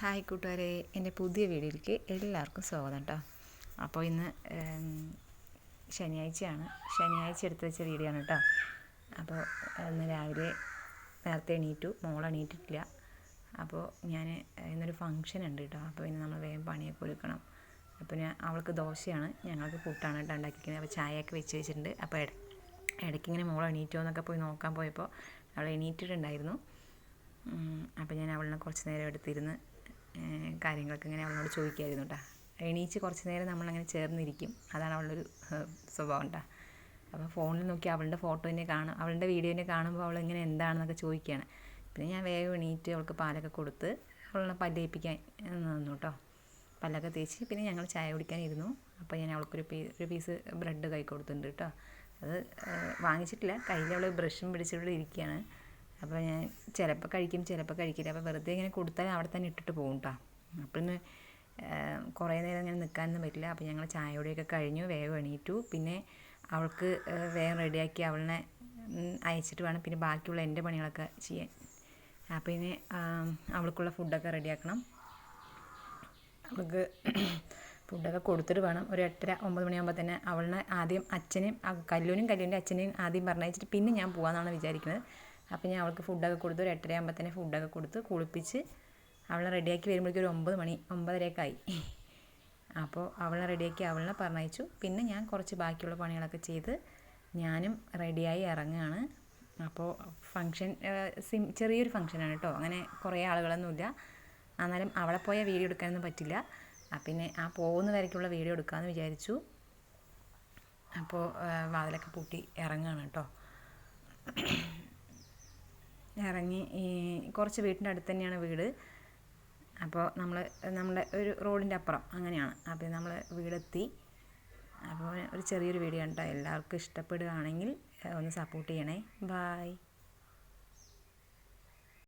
Hi കൂട്ടുകാരെ എന്റെ പുതിയ വീഡിയോയിലേക്ക് എല്ലാവർക്കും സ്വാഗതം കേട്ടോ അപ്പോൾ ഇന്ന് ശനിയാഴ്ചയാണ്. ശനിയാഴ്ച എടുത്ത് വെച്ച വീഡിയോ ആണ് കേട്ടോ അപ്പോൾ ഇന്ന് രാവിലെ നേരത്തെ എണീറ്റു മോൾ എണീറ്റിട്ടില്ല. അപ്പോൾ ഞാൻ ഇന്നൊരു ഫംഗ്ഷൻ ഉണ്ട് കേട്ടോ അപ്പോൾ ഇന്ന് നമ്മൾ വേഗം പണിയൊക്കെ ഒരുക്കണം. അപ്പോൾ ഞാൻ അവൾക്ക് ദോശയാണ് ഞങ്ങൾക്ക് കൂട്ടാണ് കേട്ടോ ഉണ്ടാക്കിയിരിക്കുന്നത്. അപ്പോൾ ചായയൊക്കെ വെച്ച് വെച്ചിട്ടുണ്ട്. അപ്പോൾ ഇട ഇടയ്ക്ക് ഇങ്ങനെ മോൾ എണീറ്റോ എന്നൊക്കെ പോയി നോക്കാൻ പോയപ്പോൾ അവൾ എണീറ്റിട്ടുണ്ടായിരുന്നു. അപ്പോൾ ഞാൻ അവളിനെ കുറച്ച് നേരം എടുത്തിരുന്ന് കാര്യങ്ങളൊക്കെ ഇങ്ങനെ അവളോട് ചോദിക്കുമായിരുന്നു കേട്ടോ എണീച്ച് കുറച്ച് നേരം നമ്മളങ്ങനെ ചേർന്നിരിക്കും. അതാണ് അവളുടെ ഒരു സ്വഭാവം കേട്ടോ അപ്പോൾ ഫോണിൽ നോക്കി അവളുടെ ഫോട്ടോനെ കാണും അവളുടെ വീഡിയോനെ കാണുമ്പോൾ അവൾ ഇങ്ങനെ എന്താണെന്നൊക്കെ ചോദിക്കുകയാണ് പിന്നെ ഞാൻ വേഗം എണീറ്റ് അവൾക്ക് പാലൊക്കെ കൊടുത്ത് അവളെ പല്ലേപ്പിക്കാൻ നിന്നു കേട്ടോ പല്ലൊക്കെ തേച്ച് പിന്നെ ഞങ്ങൾ ചായ കുടിക്കാനിരുന്നു. അപ്പോൾ ഞാൻ അവൾക്കൊരു പീ ഒരു പീസ് ബ്രെഡ് കൈ കൊടുത്തിട്ടുണ്ട് കേട്ടോ അത് വാങ്ങിച്ചിട്ടില്ല. കയ്യിൽ അവൾ ബ്രഷും പിടിച്ചിട്ട് ഇരിക്കുകയാണ് അപ്പോൾ ഞാൻ ചിലപ്പോൾ കഴിക്കും ചിലപ്പോൾ കഴിക്കില്ല. അപ്പോൾ വെറുതെ ഇങ്ങനെ കൊടുത്താൽ അവിടെ തന്നെ ഇട്ടിട്ട് പോകും കേട്ടോ അപ്പോൾ ഇന്ന് കുറേ നേരം ഇങ്ങനെ നിൽക്കാനൊന്നും പറ്റില്ല. അപ്പോൾ ഞങ്ങൾ ചായയോടെയൊക്കെ കഴിഞ്ഞു വേഗം എണീറ്റു. പിന്നെ അവൾക്ക് വേഗം റെഡിയാക്കി അവളിനെ അയച്ചിട്ട് വേണം. പിന്നെ ബാക്കിയുള്ള എന്റെ പണികളൊക്കെ ചെയ്യാൻ. അപ്പോൾ ഇനി അവൾക്കുള്ള ഫുഡൊക്കെ റെഡിയാക്കണം. അവൾക്ക് ഫുഡൊക്കെ കൊടുത്തിട്ട് വേണം. ഒരു എട്ടര ഒമ്പത് മണിയാകുമ്പോൾ തന്നെ അവളിനെ ആദ്യം അച്ഛനെയും കല്ലൂനും കല്ലൂന്റെ അച്ഛനെയും ആദ്യം പറഞ്ഞയച്ചിട്ട് പിന്നെ ഞാൻ പോകാമെന്നാണ് വിചാരിക്കുന്നത്. അപ്പോൾ ഞാൻ അവൾക്ക് ഫുഡൊക്കെ കൊടുത്തു. ഒരു എട്ടര ആകുമ്പോൾ തന്നെ ഫുഡൊക്കെ കൊടുത്ത്. കുളിപ്പിച്ച് അവളെ റെഡിയാക്കി വരുമ്പോഴേക്കും ഒരു ഒമ്പത് മണി ഒമ്പതരയൊക്കെ ആയി. അപ്പോൾ അവളെ റെഡിയാക്കി അവളെ പറഞ്ഞയച്ചു. പിന്നെ ഞാൻ കുറച്ച് ബാക്കിയുള്ള പണികളൊക്കെ ചെയ്ത് ഞാനും റെഡിയായി ഇറങ്ങുകയാണ് അപ്പോൾ ഫങ്ഷൻ സിം ചെറിയൊരു ഫങ്ഷനാണ് കേട്ടോ അങ്ങനെ കുറേ ആളുകളൊന്നുമില്ല. എന്നാലും അവളെ പോയാൽ വീഡിയോ എടുക്കാനൊന്നും പറ്റില്ല. പിന്നെ ആ പോകുന്ന വരയ്ക്കുള്ള വീഡിയോ എടുക്കാമെന്ന് വിചാരിച്ചു. അപ്പോൾ വാതിലൊക്കെ പൂട്ടി ഇറങ്ങുകയാണ് കേട്ടോ ഇറങ്ങി കുറച്ച് വീട്ടിന്റെ അടുത്ത് തന്നെയാണ് വീട്. അപ്പോൾ നമ്മൾ നമ്മുടെ ഒരു റോഡിന്റെ അപ്പുറം അങ്ങനെയാണ്. അപ്പോൾ നമ്മൾ വീടെത്തി. അപ്പോൾ ഒരു ചെറിയൊരു വീഡിയോ ആണ് എല്ലാവർക്കും ഇഷ്ടപ്പെടുകയാണെങ്കിൽ ഒന്ന് സപ്പോർട്ട് ചെയ്യണേ. ബായ്